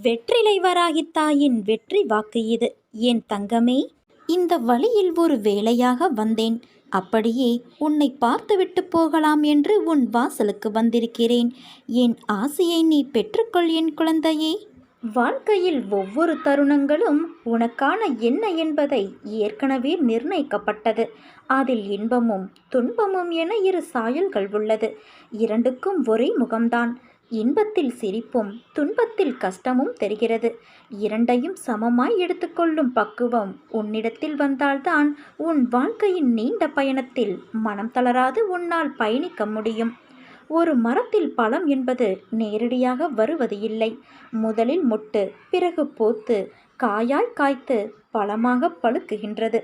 வெற்றிலை வராகி தாயின் வெற்றி வாக்கு இது. என் தங்கமே? இந்த வழியில் ஒரு வேலையாக வந்தேன். அப்படியே உன்னை பார்த்துவிட்டு போகலாம் என்று உன் வாசலுக்கு வந்திருக்கிறேன். என் ஆசையை நீ பெற்றுக்கொள் என் குழந்தையே. வாழ்க்கையில் ஒவ்வொரு தருணங்களும் உனக்கான என்ன என்பதை ஏற்கனவே நிர்ணயிக்கப்பட்டது. அதில் இன்பமும் துன்பமும் என இரு சாயல்கள் உள்ளது. இரண்டுக்கும் ஒரே முகம்தான். இன்பத்தில் சிரிப்பும் துன்பத்தில் கஷ்டமும் தெரிகிறது. இரண்டையும் சமமாய் எடுத்துக்கொள்ளும் பக்குவம் உன்னிடத்தில் வந்தால்தான் உன் வாழ்க்கையின் நீண்ட பயணத்தில் மனம் தளராது உன்னால் பயணிக்க முடியும். ஒரு மரத்தில் பழம் என்பது நேரடியாக வருவது இல்லை. முதலில் மொட்டு பிறகு போத்து காயாய் காய்த்து பழமாக பழுக்குகின்றது.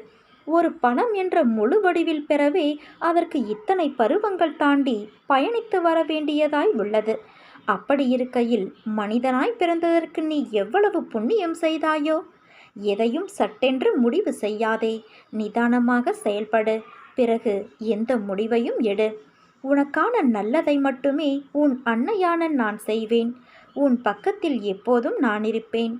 ஒரு பழம் என்ற முழு வடிவில் பெறவே அதற்கு இத்தனை பருவங்கள் தாண்டி பயணித்து வர வேண்டியதாய் உள்ளது. அப்படி இருக்கையில் மனிதனாய் பிறந்ததற்கு நீ எவ்வளவு புண்ணியம் செய்தாயோ? எதையும் சட்டென்று முடிவு செய்யாதே. நிதானமாக செயல்படு. பிறகு எந்த முடிவையும் எடு. உனக்கான நல்லதை மட்டுமே உன் அன்னையான நான் செய்வேன். உன் பக்கத்தில் எப்போதும் நான் இருப்பேன்.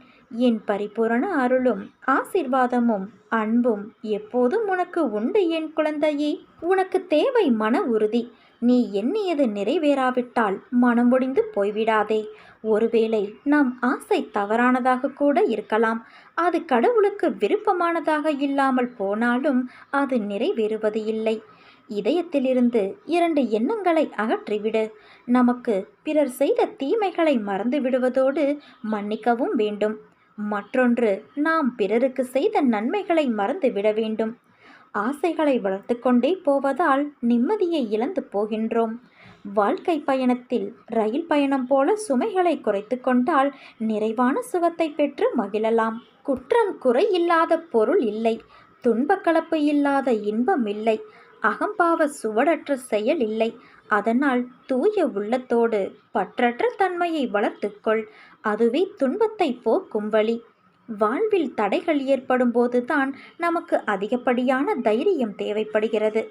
என் பரிபூரண அருளும் ஆசிர்வாதமும் அன்பும் எப்போதும் உனக்கு உண்டு என் குழந்தையே. உனக்கு தேவை மன உறுதி. நீ எண்ணியது நிறைவேறாவிட்டால் மனம் ஒடிந்து போய்விடாதே. ஒருவேளை நம் ஆசை தவறானதாக கூட இருக்கலாம். அது கடவுளுக்கு விருப்பமானதாக இல்லாமல் போனாலும் அது நிறைவேறுவது இல்லை. இதயத்திலிருந்து இரண்டு எண்ணங்களை அகற்றிவிடு. நமக்கு பிறர் செய்த தீமைகளை மறந்து விடுவதோடு மன்னிக்கவும் வேண்டும். மற்றொன்று நாம் பிறருக்கு செய்த நன்மைகளை மறந்து விட வேண்டும். ஆசைகளை வளர்த்து கொண்டே போவதால் நிம்மதியை இழந்து போகின்றோம். வாழ்க்கை பயணத்தில் ரயில் பயணம் போல சுமைகளை குறைத்து கொண்டால் நிறைவான சுகத்தை பெற்று மகிழலாம். குற்றம் குறை இல்லாத பொருள் இல்லை. துன்பக்கலப்பு இல்லாத இன்பம் இல்லை. அகம்பாவ சுவடற்ற செயல் இல்லை. அதனால் தூய உள்ளத்தோடு பற்றற்ற தன்மையை வளர்த்துக்கொள் அதுவே துன்பத்தை போக்கும் வழி. வாழ்வில் தடைகள் ஏற்படும் போதுதான் நமக்கு அதிகப்படியான தைரியம் தேவைப்படுகிறது.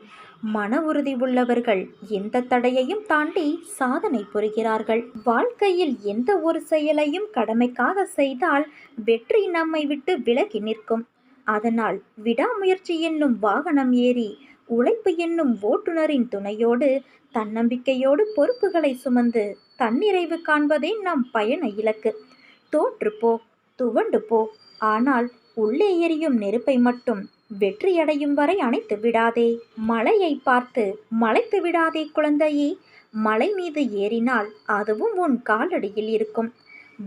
மன உறுதி உள்ளவர்கள் எந்த தடையையும் தாண்டி சாதனை புரிகிறார்கள். வாழ்க்கையில் எந்த ஒரு செயலையும் கடமைக்காக செய்தால் வெற்றி நம்மை விட்டு விலகி நிற்கும். அதனால் விடாமுயற்சி என்னும் வாகனம் ஏறி உழைப்பு என்னும் ஓட்டுநரின் துணையோடு தன்னம்பிக்கையோடு பொறுப்புகளை சுமந்து தன்னிறைவு காண்பதே நம் பயண இலக்கு. தோற்றுப்போ துவண்டு போ. ஆனால் உள்ளே எரியும் நெருப்பை மட்டும் வெற்றியடையும் வரை அணைத்து விடாதே. மலையை பார்த்து மலைத்து விடாதே குழந்தையே. மலை மீது ஏறினால் அதுவும் உன் காலடியில் இருக்கும்.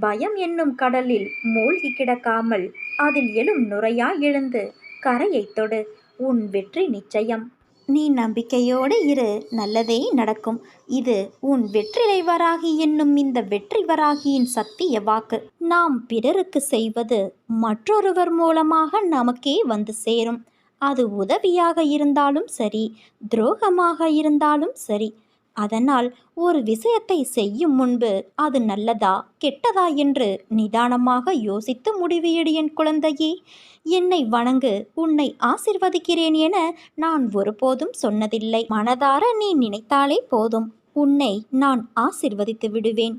பயம் என்னும் கடலில் மூழ்கி கிடக்காமல் அதில் எழும் நுரையாய் எழுந்து கரையை தொடு. உன் வெற்றி நிச்சயம். நீ நம்பிக்கையோடு இரு நல்லதே நடக்கும். இது உன் வெற்றிலை வராகி என்னும் இந்த வெற்றி வராகியின் சத்திய வாக்கு. நாம் பிறருக்கு செய்வது மற்றொருவர் மூலமாக நமக்கே வந்து சேரும். அது உதவியாக இருந்தாலும் சரி துரோகமாக இருந்தாலும் சரி அதனால் ஒரு விஷயத்தை செய்யும் முன்பு அது நல்லதா கெட்டதா என்று நிதானமாக யோசித்து முடிவு எடு என் குழந்தையே. என்னை வணங்கு உன்னை ஆசிர்வதிக்கிறேன் என நான் ஒருபோதும் சொன்னதில்லை. மனதார நீ நினைத்தாலே போதும். உன்னை நான் ஆசிர்வதித்து விடுவேன்.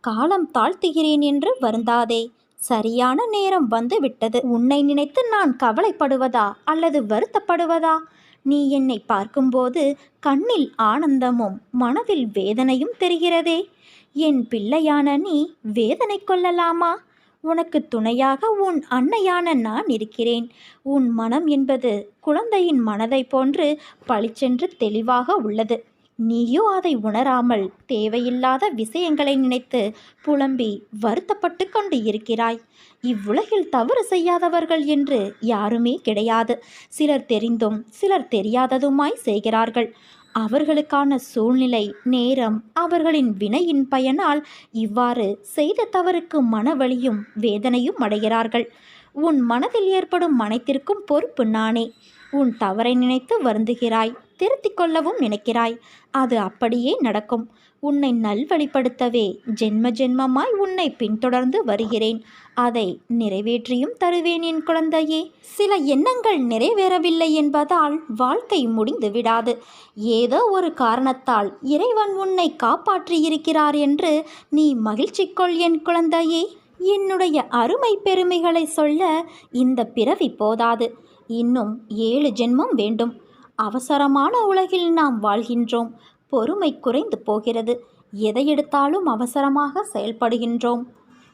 காலம் தாழ்த்துகிறேன் என்று வருந்தாதே. சரியான நேரம் வந்து விட்டது. உன்னை நினைத்து நான் கவலைப்படுவதா அல்லது வருத்தப்படுவதா? நீ என்னை பார்க்கும்போது கண்ணில் ஆனந்தமும் மனதில் வேதனையும் தெரிகிறதே. என் பிள்ளையான நீ வேதனை கொள்ளலாமா? உனக்கு துணையாக உன் அன்னையான நான் இருக்கிறேன். உன் மனம் என்பது குழந்தையின் மனதை போன்று பளிச்சென்று தெளிவாக உள்ளது. நீயோ அதை உணராமல் தேவையில்லாத விஷயங்களை நினைத்து புலம்பி வருத்தப்பட்டு கொண்டு இருக்கிறாய். இவ்வுலகில் தவறு செய்யாதவர்கள் என்று யாருமே கிடையாது. சிலர் தெரிந்தும் சிலர் தெரியாததுமாய் செய்கிறார்கள். அவர்களுக்கான சூழ்நிலை நேரம் அவர்களின் வினையின் பயனால் இவ்வாறு செய்த தவறுக்கு மனவழியும் வேதனையும் அடைகிறார்கள். உன் மனதில் ஏற்படும் அனைத்திற்கும் பொறுப்பு நானே. உன் தவறை நினைத்து வருந்துகிறாய் திருத்திக் கொள்ளவும் நினைக்கிறாய். அது அப்படியே நடக்கும். உன்னை நல்வழிப்படுத்தவே ஜென்ம ஜென்மமாய் உன்னை பின்தொடர்ந்து வருகிறேன். அதை நிறைவேற்றியும் தருவேன் என் குழந்தையே. சில எண்ணங்கள் நிறைவேறவில்லை என்பதால் வாழ்க்கை முடிந்து விடாது. ஏதோ ஒரு காரணத்தால் இறைவன் உன்னை காப்பாற்றியிருக்கிறார் என்று நீ மகிழ்ச்சி கொள் என் குழந்தையே. என்னுடைய அருமை பெருமைகளை சொல்ல இந்த பிறவி போதாது. இன்னும் ஏழு ஜென்மம் வேண்டும். அவசரமான உலகில் நாம் வாழ்கின்றோம். பொறுமை குறைந்து போகிறது. எதை எடுத்தாலும் அவசரமாக செயல்படுகின்றோம்.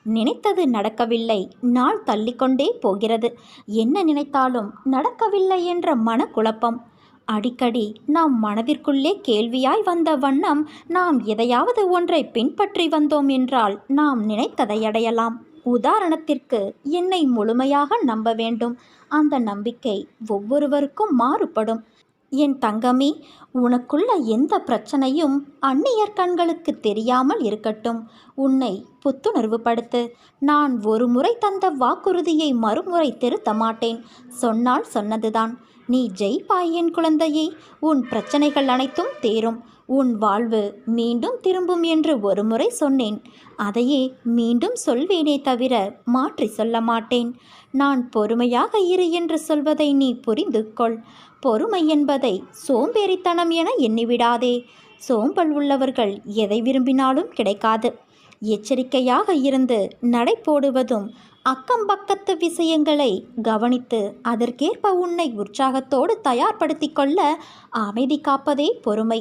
நினைத்தது நடக்கவில்லை. நாள் தள்ளிக்கொண்டே போகிறது. என்ன நினைத்தாலும் நடக்கவில்லை என்ற மனக்குழப்பம். அடிக்கடி நாம் மனதிற்குள்ளே கேள்வியாய் வந்த வண்ணம் நாம் எதையாவது ஒன்றை பின்பற்றி வந்தோம் என்றால் நாம் நினைத்ததை அடையலாம். உதாரணத்திற்கு என்னை முழுமையாக நம்ப வேண்டும். அந்த நம்பிக்கை ஒவ்வொருவருக்கும் மாறுபடும். என் தங்கமே உனக்குள்ள எந்த பிரச்சனையும் அந்நியர் கண்களுக்கு தெரியாமல் இருக்கட்டும். உன்னை புத்துணர்வுபடுத்து நான் ஒரு முறை தந்த வாக்குறுதியை மறுமுறை திருத்த மாட்டேன். சொன்னால் சொன்னதுதான். நீ ஜெயிப்பாய் என் குழந்தையே. உன் பிரச்சனைகள் அனைத்தும் தேரும். உன் வாழ்வு மீண்டும் திரும்பும் என்று ஒரு முறை சொன்னேன். அதையே மீண்டும் சொல்வேனே தவிர மாற்றி சொல்ல மாட்டேன். நான் பொறுமையாக இரு என்று சொல்வதை நீ புரிந்து கொள். பொறுமை என்பதை சோம்பேறித்தனம் என எண்ணிவிடாதே. சோம்பல் உள்ளவர்கள் எதை விரும்பினாலும் கிடைக்காது. எச்சரிக்கையாக இருந்து நடை போடுவதும் அக்கம் பக்கத்து விஷயங்களை கவனித்து அதற்கேற்ப உன்னை உற்சாகத்தோடு தயார்படுத்தி கொள்ள அமைதி காப்பதே பொறுமை.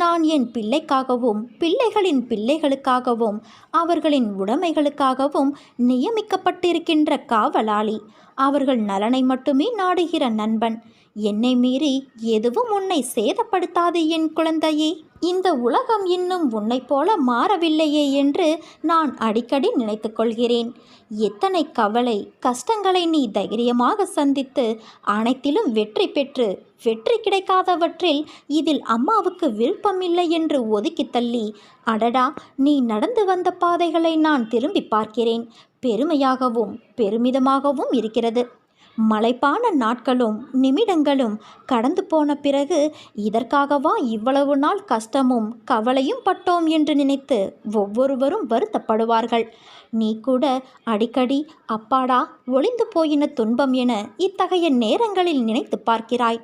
நான் என் பிள்ளைக்காகவும் பிள்ளைகளின் பிள்ளைகளுக்காகவும் அவர்களின் உடைமைகளுக்காகவும் நியமிக்கப்பட்டிருக்கின்ற காவலாளி. அவர்கள் நலனை மட்டுமே நாடுகிற நண்பன். என்னை மீறி எதுவும் உன்னை சேதப்படுத்தாது என் குழந்தையே. இந்த உலகம் இன்னும் உன்னைப் போல மாறவில்லையே என்று நான் அடிக்கடி நினைத்து கொள்கிறேன். எத்தனை கவலை கஷ்டங்களை நீ தைரியமாக சந்தித்து அனைத்திலும் வெற்றி பெற்று வெற்றி கிடைக்காதவற்றில் இதில் அம்மாவுக்கு விருப்பமில்லை என்று ஒதுக்கி தள்ளி அடடா நீ நடந்து வந்த பாதைகளை நான் திரும்பி பார்க்கிறேன். பெருமையாகவும் பெருமிதமாகவும் இருக்கிறது. மலைப்பான நாட்களும் நிமிடங்களும் கடந்து போன பிறகு இதற்காகவா இவ்வளவு நாள் கஷ்டமும் கவலையும் பட்டோம்? என்று நினைத்து ஒவ்வொருவரும் வருத்தப்படுவார்கள். நீ கூட அடிக்கடி அப்பாடா ஒளிந்து போயின துன்பம் என இத்தகைய நேரங்களில் நினைத்து பார்க்கிறாய்.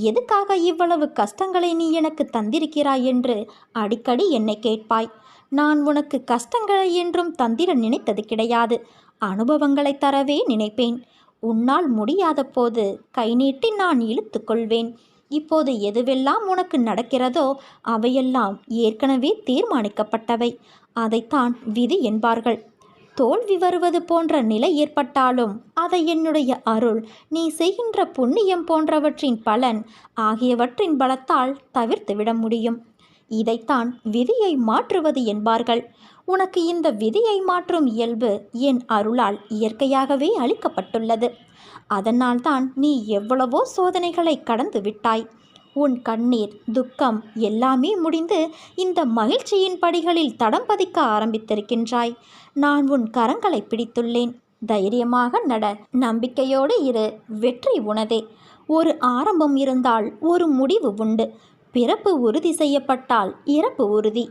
எதுக்காக இவ்வளவு கஷ்டங்களை நீ எனக்கு தந்திருக்கிறாய் என்று அடிக்கடி என்னை கேட்பாய். நான் உனக்கு கஷ்டங்களை என்றும் தந்திர நினைத்தது கிடையாது. அனுபவங்களை தரவே நினைப்பேன். உன்னால் முடியாத போது கை நீட்டி நான் இழுத்து கொள்வேன். இப்போது எதுவெல்லாம் உனக்கு நடக்கிறதோ அவையெல்லாம் ஏற்கனவே தீர்மானிக்கப்பட்டவை. அதைத்தான் விதி என்பார்கள். தோல்வி வருவது போன்ற நிலை ஏற்பட்டாலும் அதை என்னுடைய அருள் நீ செய்கின்ற புண்ணியம் போன்றவற்றின் பலன் ஆகியவற்றின் பலத்தால் தவிர்த்துவிட முடியும். இதைத்தான் விதியை மாற்றுவது என்பார்கள். உனக்கு இந்த விதியை மாற்றும் இயல்பு என் அருளால் இயற்கையாகவே அளிக்கப்பட்டுள்ளது. அதனால்தான் நீ எவ்வளவோ சோதனைகளை கடந்து விட்டாய். உன் கண்ணீர் துக்கம் எல்லாமே முடிந்து இந்த மகிழ்ச்சியின் படிகளில் தடம் பதிக்க ஆரம்பித்திருக்கின்றாய். நான் உன் கரங்களை பிடித்துள்ளேன். தைரியமாக நட நம்பிக்கையோடு இரு. வெற்றி உனதே. ஒரு ஆரம்பம் இருந்தால் ஒரு முடிவு உண்டு. பிறப்பு உறுதி செய்யப்பட்டால் இறப்பு உறுதி.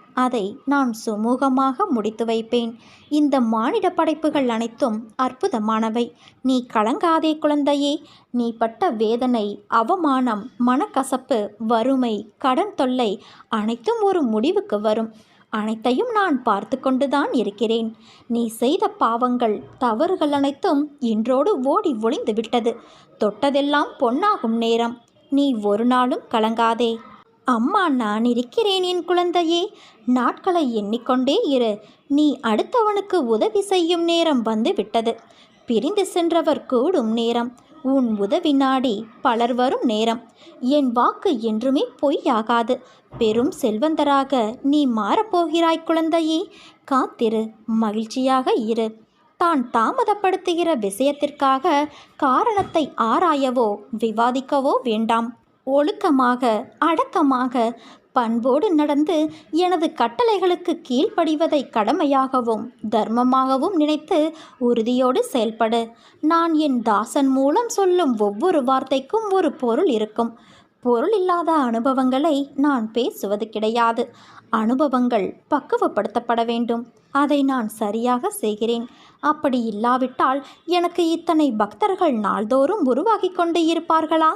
அதை நான் சுமூகமாக முடித்து வைப்பேன். இந்த மானிட படைப்புகள் அனைத்தும் அற்புதமானவை. நீ கலங்காதே குழந்தையே. நீ பட்ட வேதனை அவமானம் மனக்கசப்பு வறுமை கடன் தொல்லை அனைத்தும் ஒரு முடிவுக்கு வரும். அனைத்தையும் நான் பார்த்து கொண்டுதான் இருக்கிறேன். நீ செய்த பாவங்கள் தவறுகள் அனைத்தும் இன்றோடு ஓடி ஒளிந்து விட்டது. தொட்டதெல்லாம் பொன்னாகும் நேரம். நீ ஒரு நாளும் கலங்காதே. அம்மா நான் இருக்கிறேன் என் குழந்தையே. நாட்களை எண்ணிக்கொண்டே இரு. நீ அடுத்தவனுக்கு உதவி செய்யும் நேரம் வந்து விட்டது. பிரிந்து சென்றவர் கூடும் நேரம். உன் உதவி நாடி பலர் வரும் நேரம். என் வாக்கு என்றுமே பொய்யாகாது. பெரும் செல்வந்தராக நீ மாறப்போகிறாய் குழந்தையே. காத்திரு மகிழ்ச்சியாக இரு. தான் தாமதப்படுத்துகிற விஷயத்திற்காக காரணத்தை ஆராயவோ விவாதிக்கவோ வேண்டாம். ஒழுக்கமாக அடக்கமாக பண்போடு நடந்து எனது கட்டளைகளுக்கு கீழ்ப்படிவதை கடமையாகவும் தர்மமாகவும் நினைத்து உறுதியோடு செயல்படு. நான் என் தாசன் மூலம் சொல்லும் ஒவ்வொரு வார்த்தைக்கும் ஒரு பொருள் இருக்கும். பொருள் இல்லாத அனுபவங்களை நான் பேசுவது கிடையாது. அனுபவங்கள் பக்குவப்படுத்தப்பட வேண்டும். அதை நான் சரியாக செய்கிறேன். அப்படி இல்லாவிட்டால் எனக்கு இத்தனை பக்தர்கள் நாள்தோறும் உருவாகி கொண்டு இருப்பார்களா?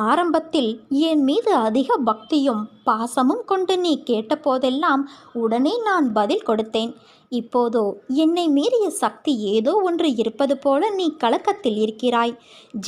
ஆரம்பத்தில் என் மீது அதிக பக்தியும் பாசமும் கொண்டு நீ கேட்டபோதெல்லாம் உடனே நான் பதில் கொடுத்தேன். இப்போதோ என்னை மீறிய சக்தி ஏதோ ஒன்று இருப்பது போல நீ கலக்கத்தில் இருக்கிறாய்.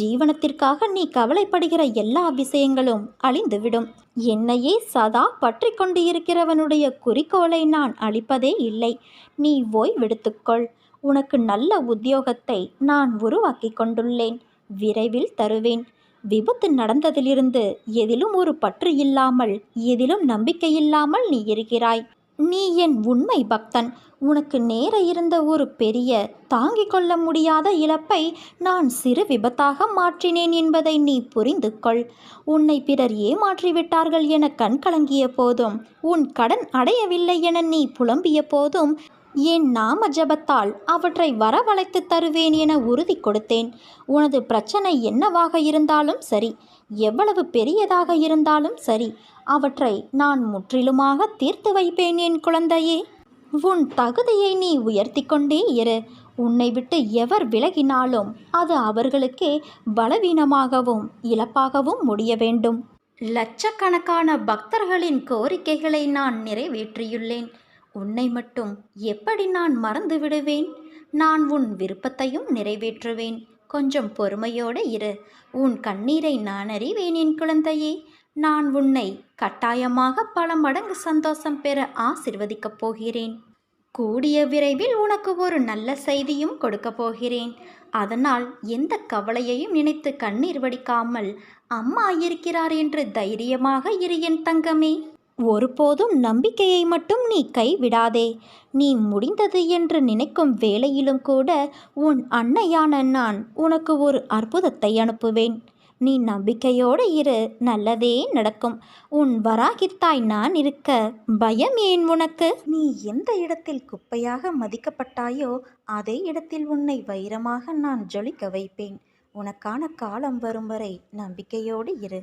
ஜீவனத்திற்காக நீ கவலைப்படுகிற எல்லா விஷயங்களும் அழிந்துவிடும். என்னையே சதா பற்றி கொண்டு இருக்கிறவனுடைய குறிக்கோளை நான் அளிப்பதே இல்லை. நீ ஓய்வெடுத்துக்கொள் உனக்கு நல்ல உத்தியோகத்தை நான் உருவாக்கி கொண்டுள்ளேன். விரைவில் தருவேன். விபத்து நடந்ததிலிருந்து எதிலும் ஒரு பற்று இல்லாமல் எதிலும் நம்பிக்கை இல்லாமல் நீ இருக்கிறாய். நீ என் உண்மை பக்தன். உனக்கு நேர இருந்த ஒரு பெரிய தாங்கிக் கொள்ள முடியாத இழப்பை நான் சிறு விபத்தாக மாற்றினேன் என்பதை நீ புரிந்து கொள். உன்னை பிறர் ஏமாற்றிவிட்டார்கள் என கண்கலங்கிய போதும் உன் கடன் அடையவில்லை என நீ புலம்பிய போதும் என் நாம ஜபத்தால் அவற்றை வரவழைத்து தருவேன் என உறுதி கொடுத்தேன்? உனது பிரச்சனை என்னவாக இருந்தாலும் சரி எவ்வளவு பெரியதாக இருந்தாலும் சரி அவற்றை நான் முற்றிலுமாக தீர்த்து வைப்பேன் என் குழந்தையே. உன் தகுதியை நீ உயர்த்தி கொண்டே இரு. உன்னை விட்டு எவர் விலகினாலும் அது அவர்களுக்கே பலவீனமாகவும் இழப்பாகவும் முடிய வேண்டும். லட்சக்கணக்கான பக்தர்களின் கோரிக்கைகளை நான் நிறைவேற்றியுள்ளேன். உன்னை மட்டும் எப்படி நான் மறந்து விடுவேன்? நான் உன் விருப்பத்தையும் நிறைவேற்றுவேன். கொஞ்சம் பொறுமையோடு இரு. உன் கண்ணீரை நான் அறிவேன் என் குழந்தையே. நான் உன்னை கட்டாயமாக பல மடங்கு சந்தோஷம் பெற ஆசிர்வதிக்கப் போகிறேன். கூடிய விரைவில் உனக்கு ஒரு நல்ல செய்தியும் கொடுக்க போகிறேன். அதனால் எந்த கவலையையும் நினைத்து கண்ணீர் வடிக்காமல் அம்மா இருக்கிறார் என்று தைரியமாக இரு என் தங்கமே. ஒருபோதும் நம்பிக்கையை மட்டும் நீ கைவிடாதே. நீ முடிந்தது என்று நினைக்கும் வேளையிலும் கூட உன் அன்னையான நான் உனக்கு ஒரு அற்புதத்தை அனுப்புவேன். நீ நம்பிக்கையோடு இரு நல்லதே நடக்கும். உன் வராகித்தாய் நான் இருக்க பயம் ஏன் உனக்கு? நீ எந்த இடத்தில் குப்பையாக மதிக்கப்பட்டாயோ அதே இடத்தில் உன்னை வைரமாக நான் ஜொலிக்க வைப்பேன். உனக்கான காலம் வரும் வரை நம்பிக்கையோடு இரு.